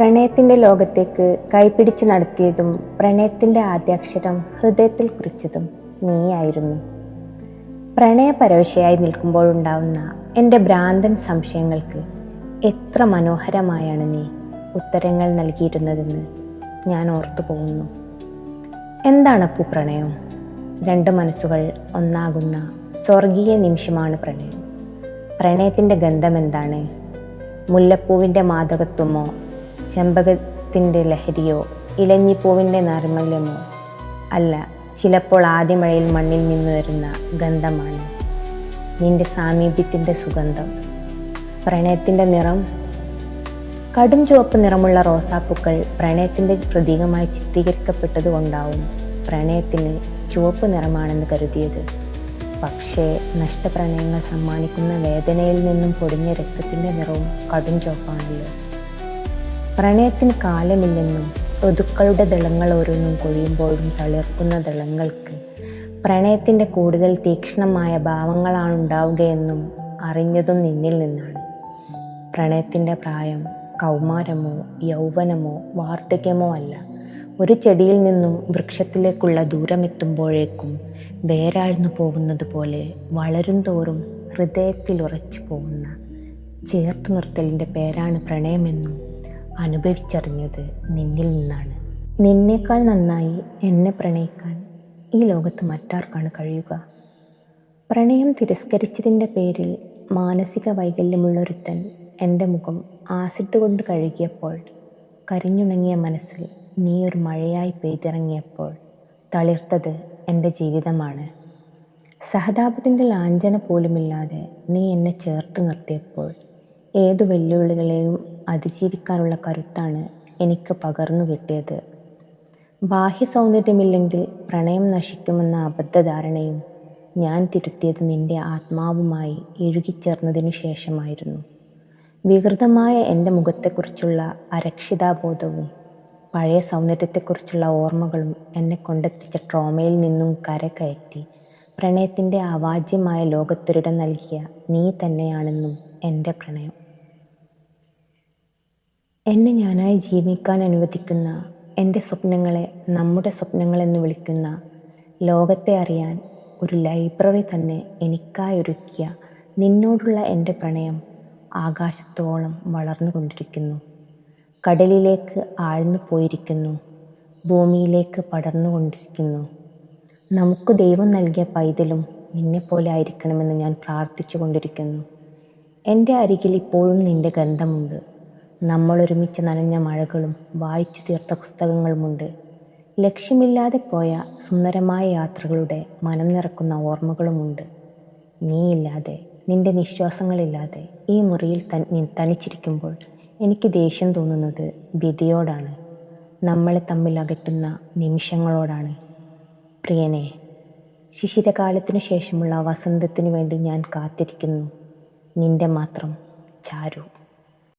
പ്രണയത്തിന്റെ ലോകത്തേക്ക് കൈപിടിച്ച് നടത്തിയതും പ്രണയത്തിന്റെ ആദ്യാക്ഷരം ഹൃദയത്തിൽ കുറിച്ചതും നീയായിരുന്നു. പ്രണയപരവശയായി നിൽക്കുമ്പോഴുണ്ടാവുന്ന എന്റെ ഭ്രാന്തൻ സംശയങ്ങൾക്ക് എത്ര മനോഹരമായാണ് നീ ഉത്തരങ്ങൾ നൽകിയിരുന്നതെന്ന് ഞാൻ ഓർത്തു പോകുന്നു. എന്താണ് അപ്പു പ്രണയം? രണ്ട് മനസ്സുകൾ ഒന്നാകുന്ന സ്വർഗീയ നിമിഷമാണ് പ്രണയം. പ്രണയത്തിന്റെ ഗന്ധം എന്താണ്? മുല്ലപ്പൂവിന്റെ മാദകത്വമോ ചെമ്പകത്തിന്റെ ലഹരിയോ ഇലഞ്ഞിപ്പൂവിന്റെ നാർമല്യമോ അല്ല ചിലപ്പോൾ ആദ്യമഴയിൽ മണ്ണിൽ നിന്ന് വരുന്ന ഗന്ധമാണ്. നിന്റെ സാമീപ്യത്തിന്റെ സുഗന്ധം. പ്രണയത്തിന്റെ നിറം. കടും ചുവപ്പ് നിറമുള്ള റോസാപ്പൂക്കൾ പ്രണയത്തിന്റെ പ്രതീകമായി ചിത്രീകരിക്കപ്പെട്ടതുകൊണ്ടാവും പ്രണയത്തിന് ചുവപ്പ് നിറമാണെന്ന് കരുതിയത്. പക്ഷേ നഷ്ടപ്രണയങ്ങൾ സമ്മാനിക്കുന്ന വേദനയിൽ നിന്നും പൊടിഞ്ഞ രക്തത്തിന്റെ നിറവും കടും ചുവപ്പാണല്ലോ. പ്രണയത്തിന് കാലമില്ലെന്നും ഋതുക്കളുടെ ദളങ്ങൾ ഓരോന്നും കൊഴിയുമ്പോഴും തളിർക്കുന്ന ദളങ്ങൾക്ക് പ്രണയത്തിന്റെ കൂടുതൽ തീക്ഷ്ണമായ ഭാവങ്ങളാണ് ഉണ്ടാവുകയെന്നും അറിഞ്ഞതും നിന്നിൽ നിന്നാണ്. പ്രണയത്തിന്റെ പ്രായം കൗമാരമോ യൗവനമോ വാർദ്ധക്യമോ അല്ല. ഒരു ചെടിയിൽ നിന്നും വൃക്ഷത്തിലേക്കുള്ള ദൂരമെത്തുമ്പോഴേക്കും വേരാഴ്ന്നു പോകുന്നത് പോലെ വളരും തോറും ഹൃദയത്തിൽ ഉറച്ചു പോകുന്ന ചേർത്തു നിർത്തലിന്റെ പേരാണ് പ്രണയമെന്നും അനുഭവിച്ചറിഞ്ഞത് നിന്നിൽ നിന്നാണ്. നിന്നേക്കാൾ നന്നായി എന്നെ പ്രണയിക്കാൻ ഈ ലോകത്ത് മറ്റാർക്കാണ് കഴിയുക? പ്രണയം തിരസ്കരിച്ചതിന്റെ പേരിൽ മാനസിക വൈകല്യമുള്ളൊരുത്തൻ എന്റെ മുഖം ആസിഡ് കൊണ്ട് കഴുകിയപ്പോൾ കരിഞ്ഞുണങ്ങിയ മനസ്സിൽ നീ ഒരു മഴയായി പെയ്തിറങ്ങിയപ്പോൾ തളിർത്തത് എന്റെ ജീവിതമാണ്. സഹതാപത്തിന്റെ ലാഞ്ചന പോലുമില്ലാതെ നീ എന്നെ ചേർത്ത് നിർത്തിയപ്പോൾ ഏതു വെല്ലുവിളികളെയും അതിജീവിക്കാനുള്ള കരുത്താണ് എനിക്ക് പകർന്നു കിട്ടിയത്. ബാഹ്യ സൗന്ദര്യമില്ലെങ്കിൽ പ്രണയം നശിക്കുമെന്ന അബദ്ധധാരണയും ഞാൻ തിരുത്തിയത് നിന്റെ ആത്മാവുമായി ഇഴുകിച്ചേർന്നതിനു ശേഷമായിരുന്നു. വികൃതമായ എന്റെ മുഖത്തെക്കുറിച്ചുള്ള അരക്ഷിതാബോധവും പഴയ സൗന്ദര്യത്തെക്കുറിച്ചുള്ള ഓർമ്മകളും എന്നെ കൊണ്ടെത്തിച്ച ട്രോമയിൽ നിന്നും കരകയറ്റി പ്രണയത്തിന്റെ അവാജ്യമായ ലോകത്തൊരിടം നൽകിയ നീ തന്നെയാണെന്നും എന്റെ പ്രണയം. എന്നെ ഞാനായി ജീവിക്കാൻ അനുവദിക്കുന്ന എന്റെ സ്വപ്നങ്ങളെ നമ്മുടെ സ്വപ്നങ്ങളെന്ന് വിളിക്കുന്ന ലോകത്തെ അറിയാൻ ഒരു ലൈബ്രറി തന്നെ എനിക്കായി ഒരുക്കിയ നിന്നോടുള്ള എന്റെ പ്രണയം ആകാശത്തോളം വളർന്നുകൊണ്ടിരിക്കുന്നു കടലിലേക്ക് ആഴ്ന്നു പോയിരിക്കുന്നു. ഭൂമിയിലേക്ക് പടർന്നുകൊണ്ടിരിക്കുന്നു നമുക്ക് ദൈവം നൽകിയ പൈതലും നിന്നെപ്പോലെ ആയിരിക്കണമെന്ന് ഞാൻ പ്രാർത്ഥിച്ചു കൊണ്ടിരിക്കുന്നു എന്റെ അരികിൽ ഇപ്പോഴും നിന്റെ ഗന്ധമുണ്ട്. നമ്മൾ ഒരുമിച്ച് നനഞ്ഞ മഴകളും വായിച്ചു തീർത്ത പുസ്തകങ്ങളുമുണ്ട്. ലക്ഷ്യമില്ലാതെ പോയ സുന്ദരമായ യാത്രകളുടെ മനം നിറക്കുന്ന ഓർമ്മകളുമുണ്ട്. നീയില്ലാതെ നിന്റെ നിശ്വാസങ്ങളില്ലാതെ ഈ മുറിയിൽ തനിച്ചിരിക്കുമ്പോൾ എനിക്ക് ദേഷ്യം തോന്നുന്നത് വിധിയോടാണ്. നമ്മളെ തമ്മിൽ അകറ്റുന്ന നിമിഷങ്ങളോടാണ്. പ്രിയനെ ശിശിരകാലത്തിനു ശേഷമുള്ള വസന്തത്തിനു വേണ്ടി ഞാൻ കാത്തിരിക്കുന്നു. നിന്റെ മാത്രം ചാരു.